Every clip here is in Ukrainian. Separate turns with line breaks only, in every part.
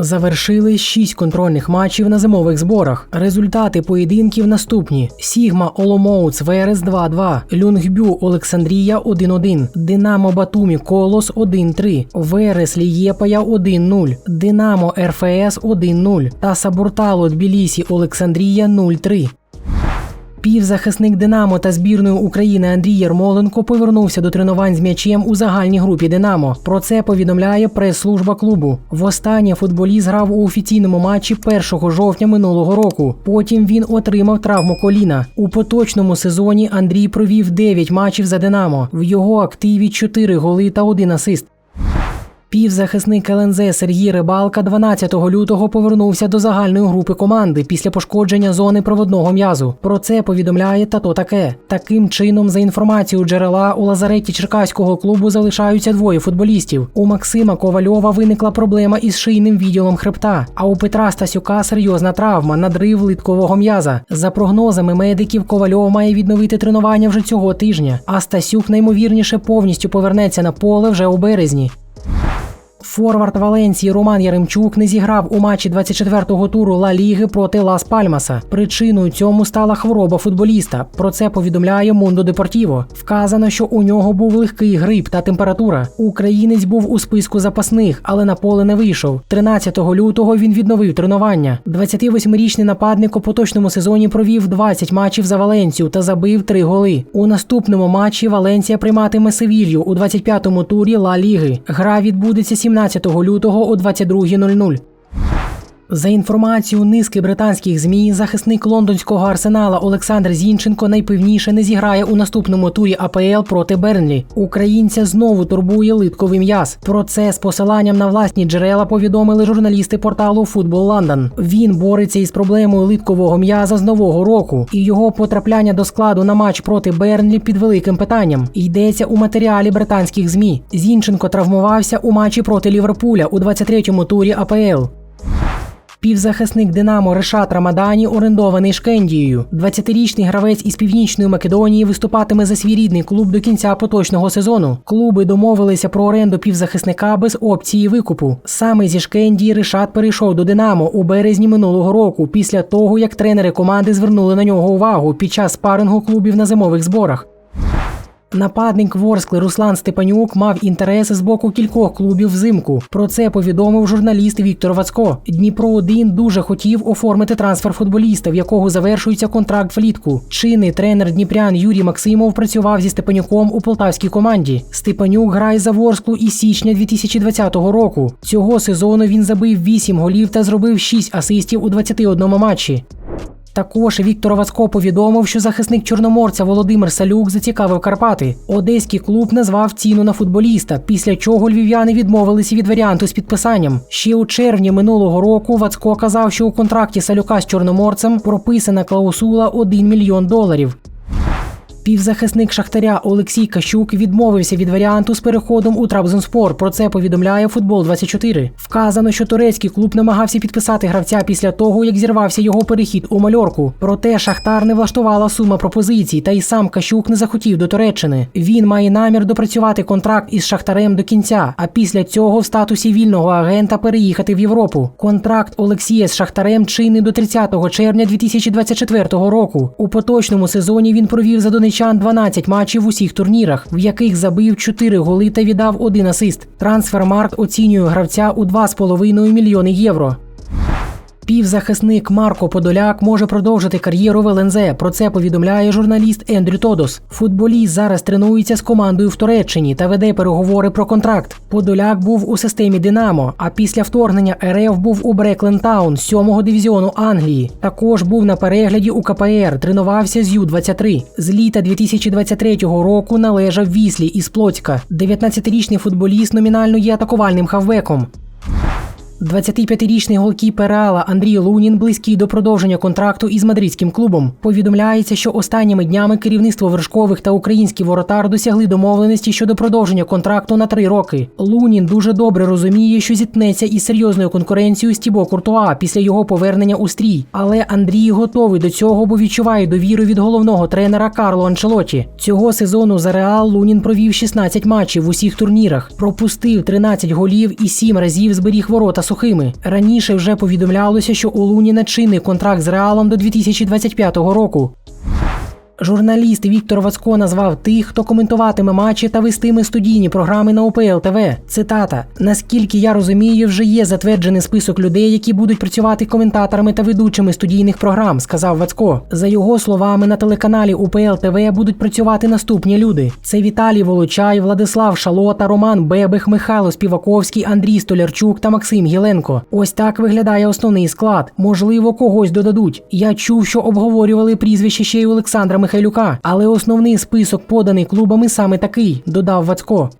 Завершили шість контрольних матчів на зимових зборах. Результати поєдинків наступні: Сігма Оломоуц Верес 2-2, Люнгбю Олександрія 1-1, Динамо Батумі Колос 1-3, Верес Лієпая 1-0, Динамо РФС 1-0 та Сабуртало Тбілісі Олександрія 0-3. Півзахисник Динамо та збірної України Андрій Єрмоленко повернувся до тренувань з м'ячем у загальній групі Динамо. Про це повідомляє прес-служба клубу. Востаннє футболіст грав у офіційному матчі 1 жовтня минулого року. Потім він отримав травму коліна. У поточному сезоні Андрій провів 9 матчів за Динамо. В його активі 4 голи та 1 асист. Півзахисник ЛНЗ Сергій Рибалка 12 лютого повернувся до загальної групи команди після пошкодження зони проводного м'язу. Про це повідомляє тато таке. Таким чином, за інформацією джерела, у лазареті черкаського клубу залишаються двоє футболістів. У Максима Ковальова виникла проблема із шийним відділом хребта. А у Петра Стасюка серйозна травма, надрив литкового м'яза. За прогнозами медиків, Ковальов має відновити тренування вже цього тижня. А Стасюк наймовірніше повністю повернеться на поле вже у березні. Форвард Валенції Роман Яремчук не зіграв у матчі 24-го туру Ла Ліги проти Лас Пальмаса. Причиною цьому стала хвороба футболіста. Про це повідомляє Мундо Депортіво. Вказано, що у нього був легкий грип та температура. Українець був у списку запасних, але на поле не вийшов. 13 лютого він відновив тренування. 28-річний нападник у поточному сезоні провів 20 матчів за Валенцію та забив 3 голи. У наступному матчі Валенція прийматиме Севілью у 25-му турі Ла Ліги. Гра відбудеться 17 лютого о 22.00. За інформацією низки британських змі, захисник лондонського арсенала Олександр Зінченко найпевніше не зіграє у наступному турі АПЛ проти Бернлі. Українця знову турбує литковий м'яз. Про це з посиланням на власні джерела повідомили журналісти порталу Football London. Він бореться із проблемою литкового м'яза з нового року, і його потрапляння до складу на матч проти Бернлі під великим питанням. Йдеться у матеріалі британських змі. Зінченко травмувався у матчі проти Ліверпуля у 23-му турі АПЛ. Півзахисник Динамо Решат Рамадані орендований Шкендією. 20-річний гравець із північної Македонії виступатиме за свій рідний клуб до кінця поточного сезону. Клуби домовилися про оренду півзахисника без опції викупу. Саме зі Шкендії Решат перейшов до Динамо у березні минулого року, після того як тренери команди звернули на нього увагу під час спарингу клубів на зимових зборах. Нападник Ворскли Руслан Степанюк мав інтереси з боку кількох клубів взимку. Про це повідомив журналіст Віктор Вацко. Дніпро 1 дуже хотів оформити трансфер футболіста, в якого завершується контракт влітку. Чинний тренер Дніпрян Юрій Максимов працював зі Степанюком у полтавській команді. Степанюк грає за Ворсклу із січня 2020 року. Цього сезону він забив 8 голів та зробив 6 асистів у 21 матчі. Також Віктор Вацко повідомив, що захисник чорноморця Володимир Салюк зацікавив Карпати. Одеський клуб назвав ціну на футболіста, після чого львів'яни відмовилися від варіанту з підписанням. Ще у червні минулого року Вацко казав, що у контракті Салюка з чорноморцем прописана клаусула 1 мільйон доларів. Півзахисник Шахтаря Олексій Кащук відмовився від варіанту з переходом у Трабзонспор. Про це повідомляє футбол 24 Вказано, що турецький клуб намагався підписати гравця після того, як зірвався його перехід у мальорку. Проте Шахтар не влаштувала сума пропозицій, та й сам Кащук не захотів до Туреччини. Він має намір допрацювати контракт із Шахтарем до кінця, а після цього в статусі вільного агента переїхати в Європу. Контракт Олексія з Шахтарем чинний до 30 червня 2024 року. У поточному сезоні він провів за Донеччину Донечан 12 матчів в усіх турнірах, в яких забив 4 голи та віддав один асист. Трансфермарк оцінює гравця у 2,5 мільйони євро. Півзахисник Марко Подоляк може продовжити кар'єру в ЛНЗ. Про це повідомляє журналіст Ендрю Тодос. Футболіст зараз тренується з командою в Туреччині та веде переговори про контракт. Подоляк був у системі Динамо, а після вторгнення РФ був у Бреклентаун 7-го дивізіону Англії. Також був на перегляді у КПР, тренувався з Ю-23. З літа 2023 року належав Віслі із Плоцька. 19-річний футболіст номінально є атакувальним хавбеком. 25-річний голкіпер Реала Андрій Лунін близький до продовження контракту із мадридським клубом. Повідомляється, що останніми днями керівництво вершкових та український воротар досягли домовленості щодо продовження контракту на три роки. Лунін дуже добре розуміє, що зіткнеться із серйозною конкуренцією з Тібо Куртуа після його повернення у стрій. Але Андрій готовий до цього, бо відчуває довіру від головного тренера Карло Анчелоті. Цього сезону за Реал Лунін провів 16 матчів в усіх турнірах, пропустив 13 голів і 7 разів зберіг ворота сухими. Раніше вже повідомлялося, що у Луніна чинний контракт з Реалом до 2025 року. Журналіст Віктор Вацко назвав тих, хто коментуватиме матчі та вестиме студійні програми на ОПЛ ТВ. Цитата: Наскільки я розумію, вже є затверджений список людей, які будуть працювати коментаторами та ведучими студійних програм, сказав Вацко. За його словами, на телеканалі УПЛ ТВ будуть працювати наступні люди: це Віталій Волочай, Владислав Шалота, Роман Бебех, Михайло Співаковський, Андрій Столярчук та Максим Гіленко. Ось так виглядає основний склад. Можливо, когось додадуть. Я чув, що обговорювали прізвище ще й Олександра Михайлюка, але основний список поданий клубами саме такий, додав Вацко.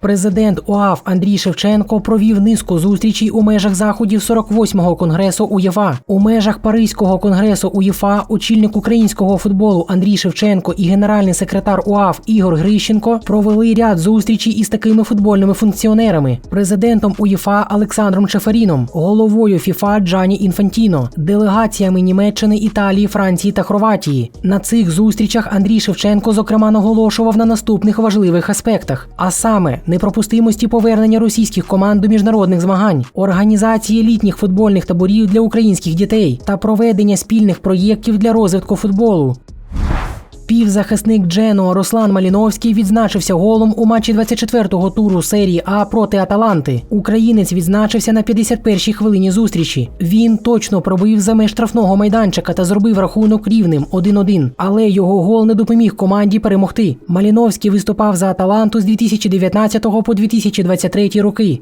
Президент ОАФ Андрій Шевченко провів низку зустрічей у межах заходів 48-го конгресу УЄФА. У межах Паризького конгресу УЄФА очільник українського футболу Андрій Шевченко і генеральний секретар УАФ Ігор Грищенко провели ряд зустрічей із такими футбольними функціонерами: президентом УЄФА Олександром Чефаріном, головою ФІФА Джані Інфантіно, делегаціями Німеччини, Італії, Франції та Хорватії. На цих зустрічах Андрій Шевченко зокрема наголошував на наступних важливих аспектах, а саме непропустимості повернення російських команд до міжнародних змагань, організації літніх футбольних таборів для українських дітей та проведення спільних проєктів для розвитку футболу. Півзахисник Джено Руслан Маліновський відзначився голом у матчі 24-го туру серії А проти Аталанти. Українець відзначився на 51-й хвилині зустрічі. Він точно пробив за меж штрафного майданчика та зробив рахунок рівним 1-1. Але його гол не допоміг команді перемогти. Маліновський виступав за Аталанту з 2019 по 2023 роки.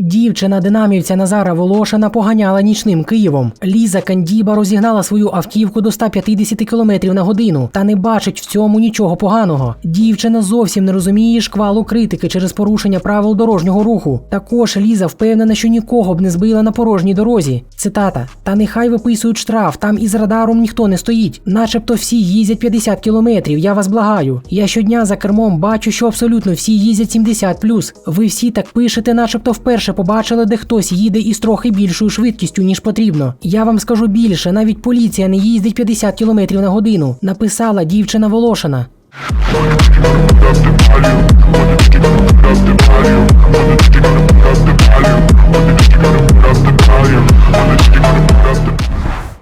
Дівчина динамівця Назара Волошина поганяла нічним Києвом. Ліза Кандіба розігнала свою автівку до 150 км на годину та не бачить в цьому нічого поганого. Дівчина зовсім не розуміє шквалу критики через порушення правил дорожнього руху. Також Ліза впевнена, що нікого б не збила на порожній дорозі. Цитата: Та нехай виписують штраф, там із радаром ніхто не стоїть. Начебто всі їздять 50 кілометрів. Я вас благаю. Я щодня за кермом бачу, що абсолютно всі їздять 70 Ви всі так пишете, начебто вперше побачили, де хтось їде із трохи більшою швидкістю, ніж потрібно. Я вам скажу більше, навіть поліція не їздить 50 км на годину. Написала дівчина Волошина.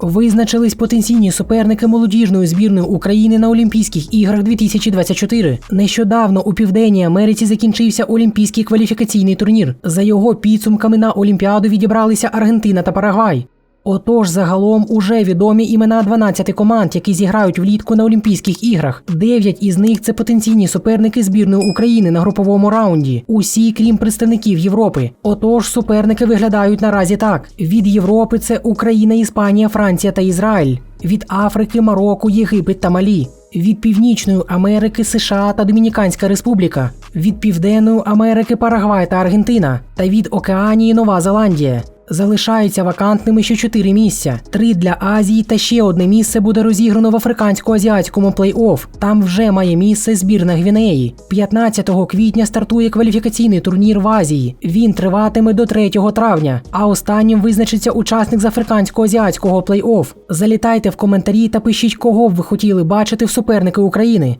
Визначились потенційні суперники молодіжної збірної України на Олімпійських іграх 2024. Нещодавно у Південній Америці закінчився Олімпійський кваліфікаційний турнір. За його підсумками на Олімпіаду відібралися Аргентина та Парагвай. Отож, загалом уже відомі імена 12 команд, які зіграють влітку на Олімпійських іграх. Дев'ять із них це потенційні суперники збірної України на груповому раунді. Усі, крім представників Європи. Отож, суперники виглядають наразі так: від Європи це Україна, Іспанія, Франція та Ізраїль. Від Африки, Марокко, Єгипет та Малі. Від Північної Америки, США та Домініканська Республіка, від Південної Америки, Парагвай та Аргентина, та від Океанії Нова Зеландія. Залишаються вакантними ще чотири місця: три для Азії та ще одне місце буде розіграно в африкансько-азіатському плей-офф. Там вже має місце збірна Гвінеї. 15 квітня стартує кваліфікаційний турнір в Азії. Він триватиме до 3 травня. А останнім визначиться учасник з африкансько-азіатського плей-офф. Залітайте в коментарі та пишіть, кого б ви хотіли бачити в суперники України.